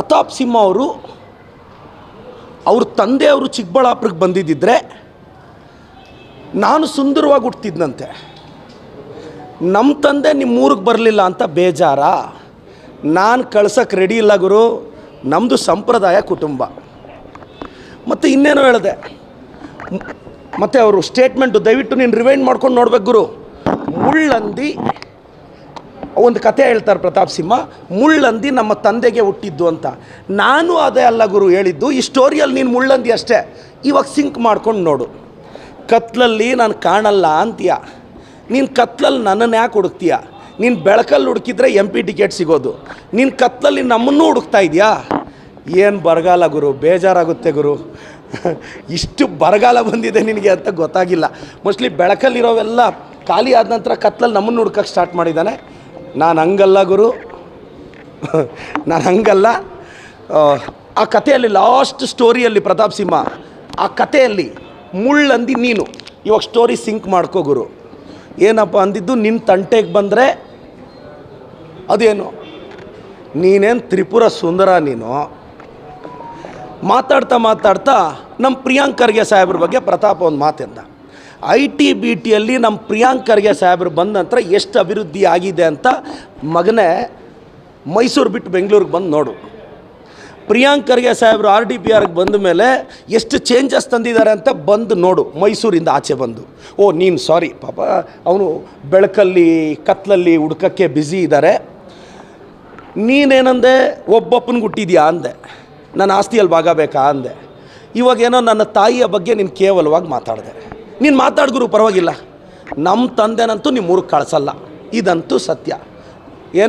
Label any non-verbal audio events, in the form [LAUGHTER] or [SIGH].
ಪ್ರತಾಪ್ ಸಿಂಹ ಅವರು ಅವ್ರ ತಂದೆಯವರು ಚಿಕ್ಕಬಳ್ಳಾಪುರಕ್ಕೆ ಬಂದಿದ್ದಿದ್ರೆ ನಾನು ಸುಂದರವಾಗಿ ಹುಟ್ಟಿದ್ನಂತೆ ನಮ್ಮ ತಂದೆ ನಿಮ್ಮ ಊರಿಗೆ ಬರಲಿಲ್ಲ ಅಂತ ಬೇಜಾರ. ನಾನು ಕಳ್ಸೋಕ್ಕೆ ರೆಡಿ ಇಲ್ಲ ಗುರು. ನಮ್ಮದು ಸಂಪ್ರದಾಯ ಕುಟುಂಬ. ಮತ್ತು ಇನ್ನೇನೋ ಹೇಳಿದೆ. ಮತ್ತು ಅವರು ಸ್ಟೇಟ್ಮೆಂಟು ದಯವಿಟ್ಟು ನೀನು ರಿವೈಂಡ್ ಮಾಡ್ಕೊಂಡು ನೋಡ್ಬೇಕು ಗುರು. ಮುಳ್ಳಂದಿ ಒಂದು ಕತೆ ಹೇಳ್ತಾರೆ ಪ್ರತಾಪ್ ಸಿಂಹ, ಮುಳ್ಳಂದಿ ನಮ್ಮ ತಂದೆಗೆ ಹುಟ್ಟಿದ್ದು ಅಂತ. ನಾನು ಅದೇ ಅಲ್ಲ ಗುರು ಹೇಳಿದ್ದು, ಈ ಸ್ಟೋರಿಯಲ್ಲಿ ನೀನು ಮುಳ್ಳಂದಿ ಅಷ್ಟೇ. ಇವಾಗ ಸಿಂಕ್ ಮಾಡ್ಕೊಂಡು ನೋಡು. ಕತ್ಲಲ್ಲಿ ನಾನು ಕಾಣಲ್ಲ ಅಂತೀಯ. ನೀನು ಕತ್ಲಲ್ಲಿ ನನ್ನನ್ನು ಯಾಕೆ ಹುಡುಕ್ತೀಯ? ನೀನು ಬೆಳಕಲ್ಲಿ ಹುಡುಕಿದ್ರೆ ಎಂ ಪಿ ಟಿಕೆಟ್ ಸಿಗೋದು. ನೀನು ಕತ್ಲಲ್ಲಿ ನಮ್ಮನ್ನು ಹುಡುಕ್ತಾ ಇದೆಯಾ? ಏನು ಬರಗಾಲ ಗುರು? ಬೇಜಾರಾಗುತ್ತೆ ಗುರು. [LAUGHS] ಇಷ್ಟು ಬರಗಾಲ ಬಂದಿದೆ ನಿನಗೆ ಅಂತ ಗೊತ್ತಾಗಿಲ್ಲ. ಮೋಸ್ಟ್ಲಿ ಬೆಳಕಲ್ಲಿರೋವೆಲ್ಲ ಖಾಲಿ ಆದ ನಂತರ ಕತ್ಲಲ್ಲಿ ನಮ್ಮನ್ನು ಹುಡ್ಕಕ್ಕೆ ಸ್ಟಾರ್ಟ್ ಮಾಡಿದ್ದಾನೆ. ನಾನು ಹಂಗಲ್ಲ ಗುರು. ನಾನು ಹಂಗಲ್ಲ. ಆ, ಕಥೆಯಲ್ಲಿ ಲಾಸ್ಟ್ ಸ್ಟೋರಿಯಲ್ಲಿ ಪ್ರತಾಪ್ ಸಿಂಹ ಆ ಕಥೆಯಲ್ಲಿ ಮುಳ್ಳಂದಿ ನೀನು. ಇವಾಗ ಸ್ಟೋರಿ ಸಿಂಕ್ ಮಾಡ್ಕೋ ಗುರು. ಏನಪ್ಪ ಅಂದಿದ್ದು ನಿನ್ನ ತಂಟೆಗೆ ಬಂದರೆ ಅದೇನು? ನೀನೇನು ತ್ರಿಪುರ ಸುಂದರ ನೀನು? ಮಾತಾಡ್ತಾ ಮಾತಾಡ್ತಾ ನಮ್ಮ ಪ್ರಿಯಾಂಕರ್ಗೆ ಸಾಹೇಬ್ರ ಬಗ್ಗೆ ಪ್ರತಾಪ್ ಒಂದು ಮಾತೆಂದ. ಐ ಟಿ ಬಿ ಟಿಯಲ್ಲಿ ನಮ್ಮ ಪ್ರಿಯಾಂಕ್ ಖರ್ಗೆ ಸಾಹೇಬರು ಬಂದ ನಂತರ ಎಷ್ಟು ಅಭಿವೃದ್ಧಿ ಆಗಿದೆ ಅಂತ ಮಗನೇ ಮೈಸೂರು ಬಿಟ್ಟು ಬೆಂಗಳೂರಿಗೆ ಬಂದು ನೋಡು. ಪ್ರಿಯಾಂಕ್ ಖರ್ಗೆ ಸಾಹೇಬರು ಆರ್ ಡಿ ಪಿ ಆರ್ಗೆ ಬಂದ ಮೇಲೆ ಎಷ್ಟು ಚೇಂಜಸ್ ತಂದಿದ್ದಾರೆ ಅಂತ ಬಂದು ನೋಡು, ಮೈಸೂರಿಂದ ಆಚೆ ಬಂದು. ಓ, ನೀನು ಸಾರಿ ಪಾಪ, ಅವನು ಬೆಳಕಲ್ಲಿ, ಕತ್ಲಲ್ಲಿ, ಹುಡ್ಕಕ್ಕೆ ಬ್ಯುಸಿ ಇದ್ದಾರೆ ನೀನೇನಂದೆ ಒಬ್ಬಪ್ಪನಿಗೆ ಹುಟ್ಟಿದ್ಯಾ ಅಂದೆ. ನನ್ನ ಆಸ್ತಿಯಲ್ಲಿ ಭಾಗಬೇಕಾ ಅಂದೆ. ಇವಾಗೇನೋ ನನ್ನ ತಾಯಿಯ ಬಗ್ಗೆ ನೀನು ಕೇವಲವಾಗಿ ಮಾತಾಡಿದೆ. ನೀನು ಮಾತಾಡ್ಗುರು ಪರವಾಗಿಲ್ಲ. ನಮ್ಮ ತಂದೆನಂತೂ ನಿಮ್ಮ ಊರಿಗೆ ಕಳಿಸಲ್ಲ. ಇದಂತೂ ಸತ್ಯ.